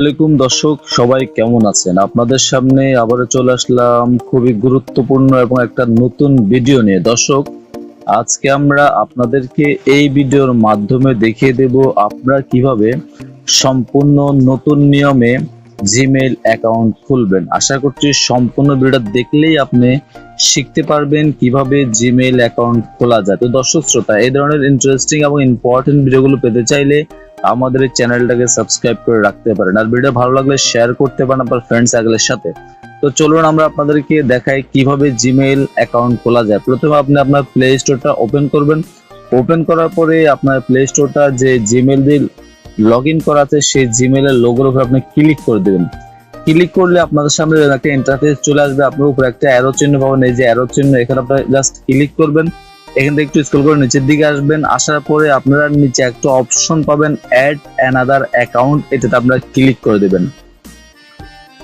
আসসালামাইকুম দর্শক, সবাই কেমন আছেন? আপনাদের সামনে আবারও চলে আসলাম খুবই গুরুত্বপূর্ণ এবং একটা নতুন ভিডিও নিয়ে। দর্শক, আজকে আমরা আপনাদেরকে এই ভিডিওর মাধ্যমে দেখিয়ে দেব আপনারা কীভাবে সম্পূর্ণ নতুন নিয়মে জিমেইল অ্যাকাউন্ট খুলবেন। আশা করছি সম্পূর্ণ ভিডিওটা দেখলেই আপনি শিখতে পারবেন কীভাবে জিমেইল অ্যাকাউন্ট খোলা যায়। তো দর্শক, শ্রোতা, এই ধরনের ইন্টারেস্টিং এবং ইম্পর্টেন্ট ভিডিওগুলো পেতে চাইলে আমাদের এই চ্যানেলটাকে সাবস্ক্রাইব করে রাখতে পারেন। আর ভিডিও ভালো লাগলে শেয়ার করতে পারেন আপনার ফ্রেন্ডস সার্কেলের সাথে। তো চলুন আমরা আপনাদেরকে দেখাই কীভাবে জিমেইল অ্যাকাউন্ট খোলা যায়। প্রথমে আপনি আপনার প্লে স্টোরটা ওপেন করবেন। ওপেন করার পরে আপনার প্লে স্টোরটা যে জিমেইল দিয়ে লগ ইন করা আছে, সেই জিমেইলের লোগোর উপর আপনি ক্লিক করে দেবেন। ক্লিক করলে আপনাদের সামনে একটা ইন্টারফেস চলে আসবে। আপনার উপর একটা অ্যারো চিহ্ন পাবেন। এই যে অ্যারো চিহ্ন, এখানে আপনার জাস্ট ক্লিক করবেন। এখান থেকে একটু স্ক্রল করে নিচের দিকে আসবেন। আসার পরে আপনারা নিচে একটা অপশন পাবেন অ্যাড অ্যানাদার অ্যাকাউন্ট এটাতে আপনারা ক্লিক করে দেবেন।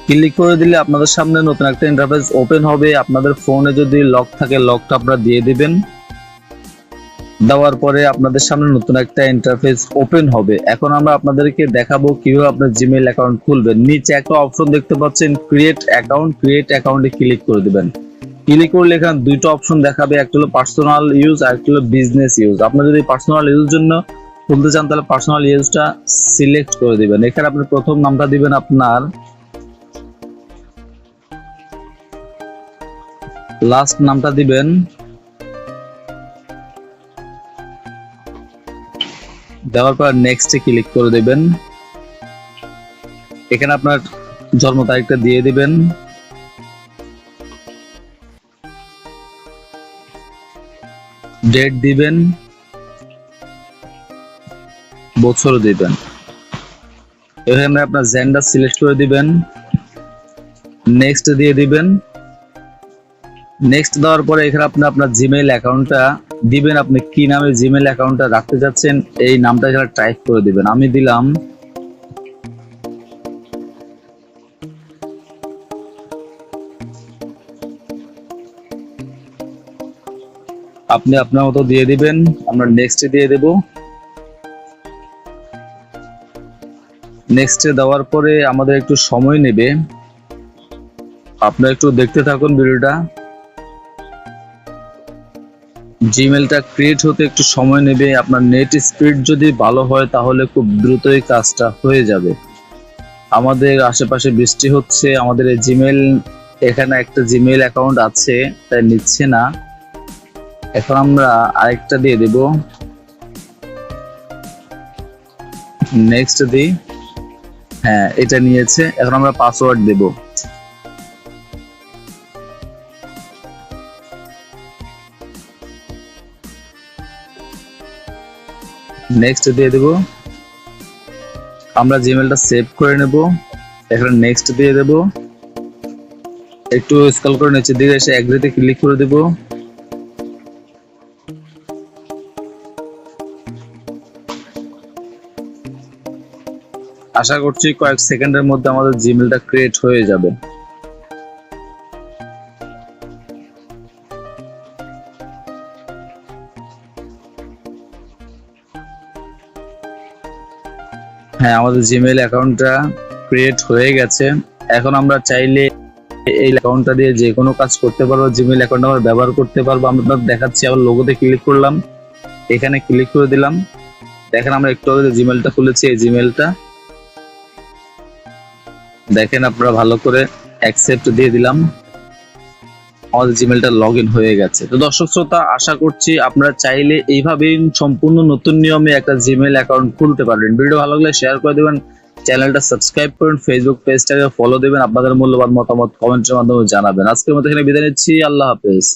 ক্লিক করে দিলে আপনাদের সামনে নতুন একটা ইন্টারফেস ওপেন হবে। আপনাদের ফোনে যদি লক থাকে লকটা আপনারা দিয়ে দিবেন। দেওয়ার পরে আপনাদের সামনে নতুন একটা ইন্টারফেস ওপেন হবে। এখন আমরা আপনাদেরকে দেখাবো কীভাবে আপনার জিমেইল অ্যাকাউন্ট খুলবেন। নিচে একটা অপশন দেখতে পাচ্ছেন ক্রিয়েট অ্যাকাউন্ট ক্রিয়েট অ্যাকাউন্টে ক্লিক করে দিবেন। ক্লিক করলে এখানে দুইটা অপশন দেখাবে, একটা হলো পার্সোনাল ইউজ আর একটা হলো বিজনেস ইউজ আপনার যদি পার্সোনাল ইউজ জন্য খুলতে চান, তাহলে পার্সোনাল ইউজটা সিলেক্ট করে দিবেন। এখানে আপনি প্রথম নামটা দিবেন আপনার। লাস্ট নামটা দিবেন। দেওয়ার পর নেক্সটে ক্লিক করে দেবেন। এখানে আপনার জন্ম তারিখটা দিয়ে দিবেন। ডেট দিবেন বছর দিবেন। এখানে আপনার জেন্ডার সিলেক্ট করে দিবেন নেক্সট দিয়ে দিবেন। নেক্সট দেওয়ার পরে এখানে আপনি আপনার জিমেইল অ্যাকাউন্টটা দিবেন। আপনি কি নামে জিমেইল অ্যাকাউন্টটা রাখতে যাচ্ছেন, এই নামটা এখানে টাইপ করে দিবেন। আমি দিলাম আপনি আপনার মতো দিয়ে দিবেন, আমরা নেক্সটে দিয়ে দেব। নেক্সটে দেওয়ার পরে আমাদের একটু সময় নেবে। আপনারা একটু দেখতে থাকুন ভিডিওটা। জিমেলটা ক্রিয়েট হতে একটু সময় নেবে। আপনার নেট স্পিড যদি ভালো হয়, তাহলে খুব দ্রুতই কাজটা হয়ে যাবে। আমাদের আশেপাশে বৃষ্টি হচ্ছে, আমাদের এই জিমেল এখানে একটা জিমেল অ্যাকাউন্ট আছে, তাই নিচ্ছে না। এখন আমরা আরেকটা দিয়ে দেব। নেক্সট দিই। হ্যাঁ এটা নিয়েছে। এখন আমরা পাসওয়ার্ড দেব। নেক্সট দিয়ে দেব। আমরা জিমেলটা সেভ করে নেব। এখানে নেক্সট দিয়ে দেব। একটু স্কল করে নিচের দিকে এসে এগ্রিতে ক্লিক করে দেবো। আশা করছি কয়েক সেকেন্ডের মধ্যে আমাদের জিমেলটা ক্রিয়েট হয়ে যাবে। হ্যাঁ আমাদের জিমেইল অ্যাকাউন্টটা ক্রিয়েট হয়ে গেছে। এখন আমরা চাইলে এই অ্যাকাউন্টটা দিয়ে যে কোনো কাজ করতে পারব জিমেইল অ্যাকাউন্ট আমরা ব্যবহার করতে পারব। আমরা দেখাচ্ছি, আবার লোগোতে ক্লিক করলাম। এখানে ক্লিক করে দিলাম। দেখেন আমরা একটু আগে জিমেলটা খুলেছি, এই জিমেলটা দেখেন আপনারা ভালো করে অ্যাকসেপ্ট দিয়ে দিলাম। আমাদের জিমেলটা লগ ইন হয়ে গেছে। তো দর্শক শ্রোতা, আশা করছি আপনারা চাইলে এইভাবেই সম্পূর্ণ নতুন নিয়মে একটা জিমেল অ্যাকাউন্ট খুলতে পারবেন। ভিডিও ভালো লাগলে শেয়ার করে দেবেন চ্যানেলটা সাবস্ক্রাইব করুন ফেসবুক পেজটাকে ফলো দেবেন, আপনাদের মূল্যবান মতামত কমেন্টের মাধ্যমে জানাবেন। আজকের মতো এখানে বিদায় নিচ্ছি, আল্লাহ হাফেজ।